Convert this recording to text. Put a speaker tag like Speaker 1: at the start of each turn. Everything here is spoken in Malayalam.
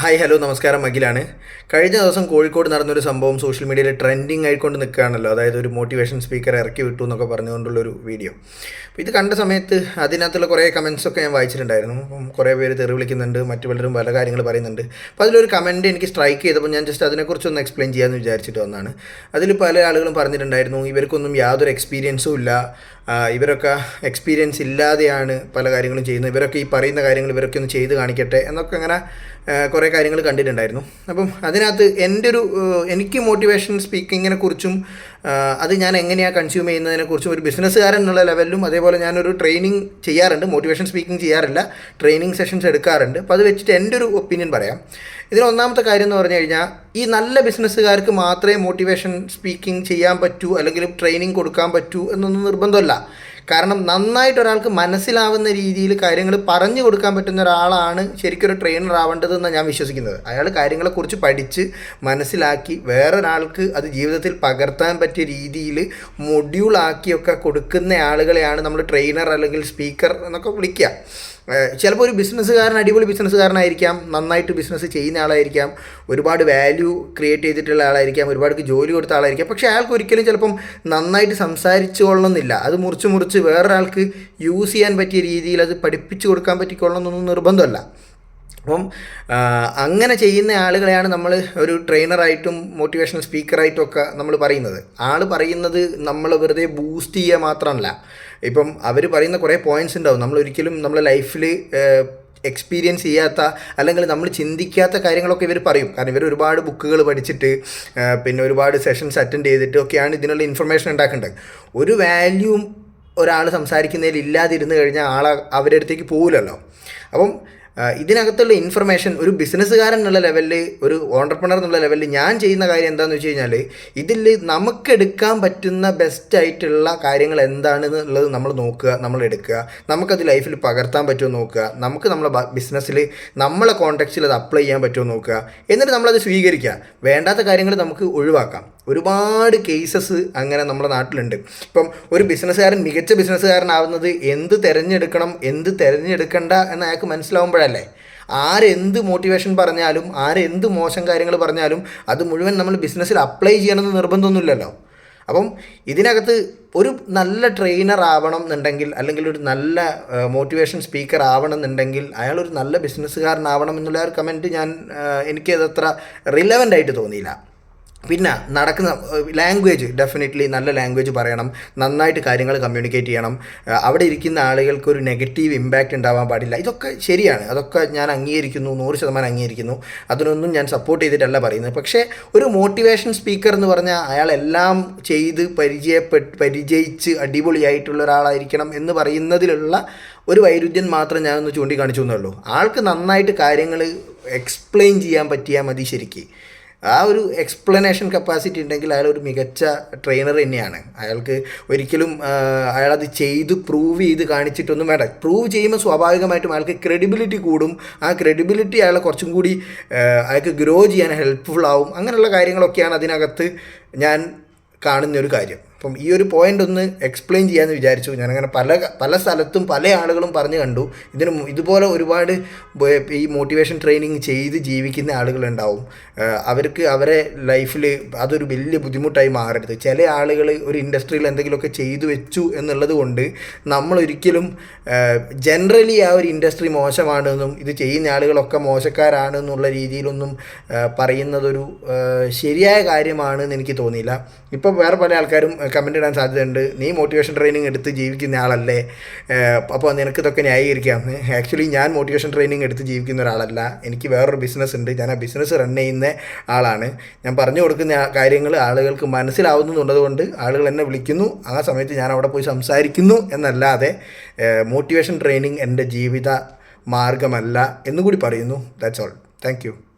Speaker 1: ഹായ് ഹലോ നമസ്കാരം. അഖിലാണ്. കഴിഞ്ഞ ദിവസം കോഴിക്കോട് നടന്നൊരു സംഭവം സോഷ്യൽ മീഡിയയിൽ ട്രെൻഡിങ് ആയിക്കൊണ്ട് നിൽക്കുകയാണല്ലോ. അതായത് ഒരു മോട്ടിവേഷൻ സ്പീക്കർ ഇറക്കി വിട്ടു എന്നൊക്കെ പറഞ്ഞുകൊണ്ടുള്ളൊരു വീഡിയോ ഇത് കണ്ട സമയത്ത് അതിനകത്തുള്ള കുറേ കമൻസൊക്കെ ഞാൻ വായിച്ചിട്ടുണ്ടായിരുന്നു. അപ്പം കുറേ പേര് തെറി വിളിക്കുന്നുണ്ട് മറ്റു പലരും പല കാര്യങ്ങൾ പറയുന്നുണ്ട്. അപ്പോൾ അതിലൊരു കമന്റ് എനിക്ക് സ്ട്രൈക്ക് ചെയ്തപ്പോൾ ഞാൻ ജസ്റ്റ് അതിനെക്കുറിച്ച് ഒന്ന് എക്സ്പ്ലെയിൻ ചെയ്യാമെന്ന് വിചാരിച്ചിട്ട് വന്നതാണ്. അതിൽ പല ആളുകളും പറഞ്ഞിട്ടുണ്ടായിരുന്നു ഇവർക്കൊന്നും യാതൊരു എക്സ്പീരിയൻസും ഇല്ല. ഇവരൊക്കെ എക്സ്പീരിയൻസ് ഇല്ലാതെയാണ് പല കാര്യങ്ങളും ചെയ്യുന്നത്. ഇവരൊക്കെ ഈ പറയുന്ന കാര്യങ്ങൾ ഇവരൊക്കെ ഒന്ന് ചെയ്ത് കാണിക്കട്ടെ എന്നൊക്കെ അങ്ങനെ കുറേ കാര്യങ്ങൾ കണ്ടിട്ടുണ്ടായിരുന്നു. അപ്പം അതിനകത്ത് എന്റെ ഒരു എനിക്ക് മോട്ടിവേഷൻ സ്പീക്കിങ്ങിനെ കുറിച്ചും അത് ഞാൻ എങ്ങനെയാണ് കൺസ്യൂം ചെയ്യുന്നതിനെ കുറിച്ചും ഒരു ബിസിനസ്സുകാരൻ എന്നുള്ള ലെവലിലും അതേപോലെ ഞാനൊരു ട്രെയിനിങ് ചെയ്യാറുണ്ട്. മോട്ടിവേഷൻ സ്പീക്കിംഗ് ചെയ്യാറില്ല. ട്രെയിനിങ് സെഷൻസ് എടുക്കാറുണ്ട്. അപ്പോൾ അത് വെച്ചിട്ട് എന്റെ ഒരു ഒപ്പീനിയൻ പറയാം. ഇതിൽ ഒന്നാമത്തെ കാര്യം എന്ന് പറഞ്ഞു കഴിഞ്ഞാൽ ഈ നല്ല ബിസിനസ്സുകാർക്ക് മാത്രമേ മോട്ടിവേഷൻ സ്പീക്കിംഗ് ചെയ്യാൻ പറ്റൂ അല്ലെങ്കിൽ ട്രെയിനിങ് കൊടുക്കാൻ പറ്റൂ എന്നൊന്നും നിർബന്ധമല്ല. കാരണം നന്നായിട്ട് ഒരാൾക്ക് മനസ്സിലാവുന്ന രീതിയിൽ കാര്യങ്ങൾ പറഞ്ഞു കൊടുക്കാൻ പറ്റുന്ന ഒരാളാണ് ശരിക്കും ഒരു ട്രെയിനർ ആവേണ്ടതെന്നാണ് ഞാൻ വിശ്വസിക്കുന്നത്. അയാൾ കാര്യങ്ങളെക്കുറിച്ച് പഠിച്ച് മനസ്സിലാക്കി വേറൊരാൾക്ക് അത് ജീവിതത്തിൽ പകർത്താൻ പറ്റിയ രീതിയിൽ മൊഡ്യൂളാക്കിയൊക്കെ കൊടുക്കുന്ന ആളുകളെയാണ് നമ്മൾ ട്രെയിനർ അല്ലെങ്കിൽ സ്പീക്കർ എന്നൊക്കെ വിളിക്കുക. ചിലപ്പോൾ ഒരു ബിസിനസ്സുകാരൻ അടിപൊളി ബിസിനസ്സുകാരനായിരിക്കാം നന്നായിട്ട് ബിസിനസ് ചെയ്യുന്ന ആളായിരിക്കാം ഒരുപാട് വാല്യൂ ക്രിയേറ്റ് ചെയ്തിട്ടുള്ള ആളായിരിക്കാം ഒരുപാട് ജോലി കൊടുത്ത ആളായിരിക്കാം. പക്ഷേ അയാൾക്ക് ഒരിക്കലും ചിലപ്പം നന്നായിട്ട് സംസാരിച്ചു കൊള്ളണമെന്നില്ല അത് മുറിച്ച് മുറിച്ച് വേറൊരാൾക്ക് യൂസ് ചെയ്യാൻ പറ്റിയ രീതിയിൽ അത് പഠിപ്പിച്ചു കൊടുക്കാൻ പറ്റിക്കൊള്ളണമെന്നൊന്നും നിർബന്ധമല്ല. അപ്പം അങ്ങനെ ചെയ്യുന്ന ആളുകളെയാണ് നമ്മൾ ഒരു ട്രെയിനറായിട്ടും മോട്ടിവേഷണൽ സ്പീക്കറായിട്ടും ഒക്കെ നമ്മൾ പറയുന്നത്. ആൾ പറയുന്നത് നമ്മൾ വെറുതെ ബൂസ്റ്റ് ചെയ്യുക മാത്രമല്ല. ഇപ്പം അവർ പറയുന്ന കുറേ പോയിന്റ്സ് ഉണ്ടാവും. നമ്മൾ ഒരിക്കലും നമ്മളെ ലൈഫിൽ എക്സ്പീരിയൻസ് ചെയ്യാത്ത അല്ലെങ്കിൽ നമ്മൾ ചിന്തിക്കാത്ത കാര്യങ്ങളൊക്കെ ഇവർ പറയും. കാരണം ഇവർ ഒരുപാട് ബുക്കുകൾ പഠിച്ചിട്ട് പിന്നെ ഒരുപാട് സെഷൻസ് അറ്റൻഡ് ചെയ്തിട്ട് ഒക്കെയാണ് ഇതിനുള്ള ഇൻഫർമേഷൻ ഉണ്ടാക്കേണ്ടത്. ഒരു വാല്യൂവും ഒരാൾ സംസാരിക്കുന്നതിൽ ഇല്ലാതിരുന്ന് കഴിഞ്ഞാൽ ആൾ അവരുടെ അടുത്തേക്ക് പോകില്ലല്ലോ അപ്പം ഇതിനകത്തുള്ള ഇൻഫർമേഷൻ ഒരു ബിസിനസ്സുകാരൻ എന്നുള്ള ലെവലിൽ ഒരു ഓണ്ടർപ്രണർ എന്നുള്ള ലെവലിൽ ഞാൻ ചെയ്യുന്ന കാര്യം എന്താണെന്ന് വെച്ച് കഴിഞ്ഞാൽ ഇതിൽ നമുക്കെടുക്കാൻ പറ്റുന്ന ബെസ്റ്റ് ആയിട്ടുള്ള കാര്യങ്ങൾ എന്താണെന്നുള്ളത് നമ്മൾ നോക്കുക നമ്മൾ എടുക്കുക. നമുക്കത് ലൈഫിൽ പകർത്താൻ പറ്റുമോ നോക്കുക. നമുക്ക് നമ്മളെ ബിസിനസ്സിൽ നമ്മളെ കോൺടാക്റ്റിൽ അത് അപ്ലൈ ചെയ്യാൻ പറ്റുമോ നോക്കുക. എന്നിട്ട് നമ്മളത് സ്വീകരിക്കുക. വേണ്ടാത്ത കാര്യങ്ങൾ നമുക്ക് ഒഴിവാക്കാം. ഒരുപാട് കേസസ് അങ്ങനെ നമ്മുടെ നാട്ടിലുണ്ട്. ഇപ്പം ഒരു ബിസിനസ്സുകാരൻ മികച്ച ബിസിനസ്സുകാരനാവുന്നത് എന്ത് തിരഞ്ഞെടുക്കണം എന്ത് തിരഞ്ഞെടുക്കണ്ട എന്ന് അയാൾക്ക് മനസ്സിലാവുമ്പോഴല്ലേ? ആരെന്ത് മോട്ടിവേഷൻ പറഞ്ഞാലും ആരെന്ത് മോശം കാര്യങ്ങൾ പറഞ്ഞാലും അത് മുഴുവൻ നമ്മൾ ബിസിനസ്സിൽ അപ്ലൈ ചെയ്യണമെന്ന് നിർബന്ധമൊന്നുമില്ലല്ലോ. അപ്പം ഇതിനകത്ത് ഒരു നല്ല ട്രെയിനർ ആവണം എന്നുണ്ടെങ്കിൽ അല്ലെങ്കിൽ ഒരു നല്ല മോട്ടിവേഷൻ സ്പീക്കർ ആവണം എന്നുണ്ടെങ്കിൽ അയാൾ ഒരു നല്ല ബിസിനസ്സുകാരനാവണം എന്നുള്ള ഒരു കമന്റ് ഞാൻ എനിക്ക് എനിക്കതത്ര റിലവന്റ് ആയിട്ട് തോന്നിയില്ല. പിന്നെ നടക്കുന്ന ലാംഗ്വേജ് ഡെഫിനറ്റ്ലി നല്ല ലാംഗ്വേജ് പറയണം നന്നായിട്ട് കാര്യങ്ങൾ കമ്മ്യൂണിക്കേറ്റ് ചെയ്യണം. അവിടെ ഇരിക്കുന്ന ആളുകൾക്ക് ഒരു നെഗറ്റീവ് ഇമ്പാക്റ്റ് ഉണ്ടാവാൻ പാടില്ല. ഇതൊക്കെ ശരിയാണ്. അതൊക്കെ ഞാൻ അംഗീകരിക്കുന്നു നൂറ് ശതമാനം അംഗീകരിക്കുന്നു. അതിനൊന്നും ഞാൻ സപ്പോർട്ട് ചെയ്തിട്ടല്ല പറയുന്നത്. പക്ഷേ ഒരു മോട്ടിവേഷൻ സ്പീക്കർ എന്ന് പറഞ്ഞാൽ അയാൾ എല്ലാം ചെയ്ത് പരിചയപ്പെട്ട് പരിചയിച്ച് അടിപൊളിയായിട്ടുള്ള ഒരാളായിരിക്കണം എന്ന് പറയുന്നതിലുള്ള ഒരു വൈരുദ്ധ്യം മാത്രം ഞാനൊന്ന് ചൂണ്ടിക്കാണിച്ചു എന്നുള്ളൂ ആൾക്ക് നന്നായിട്ട് കാര്യങ്ങൾ എക്സ്പ്ലെയിൻ ചെയ്യാൻ പറ്റിയാൽ മതി ശരിക്ക്. ആ ഒരു എക്സ്പ്ലനേഷൻ കപ്പാസിറ്റി ഉണ്ടെങ്കിൽ അയാൾ ഒരു മികച്ച ട്രെയിനർ തന്നെയാണ്. അയാൾക്ക് ഒരിക്കലും അയാളത് ചെയ്ത് പ്രൂവ് ചെയ്ത് കാണിച്ചിട്ടൊന്നും വേണ്ട. പ്രൂവ് ചെയ്യുമ്പോൾ സ്വാഭാവികമായിട്ടും അയാൾക്ക് ക്രെഡിബിലിറ്റി കൂടും. ആ ക്രെഡിബിലിറ്റി അയാളെ കുറച്ചും കൂടി അയാൾക്ക് ഗ്രോ ചെയ്യാൻ ഹെൽപ്ഫുൾ ആവും. അങ്ങനെയുള്ള കാര്യങ്ങളൊക്കെയാണ് അതിനകത്ത് ഞാൻ കാണുന്ന ഒരു കാര്യം. അപ്പം ഈ ഒരു പോയിന്റ് ഒന്ന് എക്സ്പ്ലെയിൻ ചെയ്യാമെന്ന് വിചാരിച്ചു. ഞാനങ്ങനെ പല പല സ്ഥലത്തും പല ആളുകളും പറഞ്ഞു കണ്ടു. ഇതിന് ഇതുപോലെ ഒരുപാട് ഈ മോട്ടിവേഷൻ ട്രെയിനിങ് ചെയ്ത് ജീവിക്കുന്ന ആളുകളുണ്ടാവും. അവർക്ക് അവരെ ലൈഫിൽ അതൊരു വലിയ ബുദ്ധിമുട്ടായി മാറരുത്. ചില ആളുകൾ ഒരു ഇൻഡസ്ട്രിയിൽ എന്തെങ്കിലുമൊക്കെ ചെയ്തു വെച്ചു എന്നുള്ളത് കൊണ്ട് നമ്മളൊരിക്കലും ജനറലി ആ ഒരു ഇൻഡസ്ട്രി മോശമാണെന്നും ഇത് ചെയ്യുന്ന ആളുകളൊക്കെ മോശക്കാരാണ് എന്നുള്ള രീതിയിലൊന്നും പറയുന്നതൊരു ശരിയായ കാര്യമാണെന്ന് എനിക്ക് തോന്നിയില്ല. ഇപ്പോൾ വേറെ പല ആൾക്കാരും കമന്റ് ഇടാൻ സാധ്യതയുണ്ട്. നീ മോട്ടിവേഷൻ ട്രെയിനിങ് എടുത്ത് ജീവിക്കുന്ന ആളല്ലേ? അപ്പോൾ നിനക്ക് ഇതൊക്കെ ന്യായീകരിക്കാം. ആക്ച്വലി ഞാൻ മോട്ടിവേഷൻ ട്രെയിനിങ് എടുത്ത് ജീവിക്കുന്ന ഒരാളല്ല. എനിക്ക് വേറൊരു ബിസിനസ് ഉണ്ട്. ഞാൻ ആ ബിസിനസ് റൺ ചെയ്യുന്ന ആളാണ്. ഞാൻ പറഞ്ഞു കൊടുക്കുന്ന കാര്യങ്ങൾ ആളുകൾക്ക് മനസ്സിലാവുന്നതുകൊണ്ട് ആളുകൾ എന്നെ വിളിക്കുന്നു. ആ സമയത്ത് ഞാൻ അവിടെ പോയി സംസാരിക്കുന്നു എന്നല്ലാതെ മോട്ടിവേഷൻ ട്രെയിനിങ് എന്റെ ജീവിത മാർഗമല്ല എന്നുകൂടി പറയുന്നു. That's all thank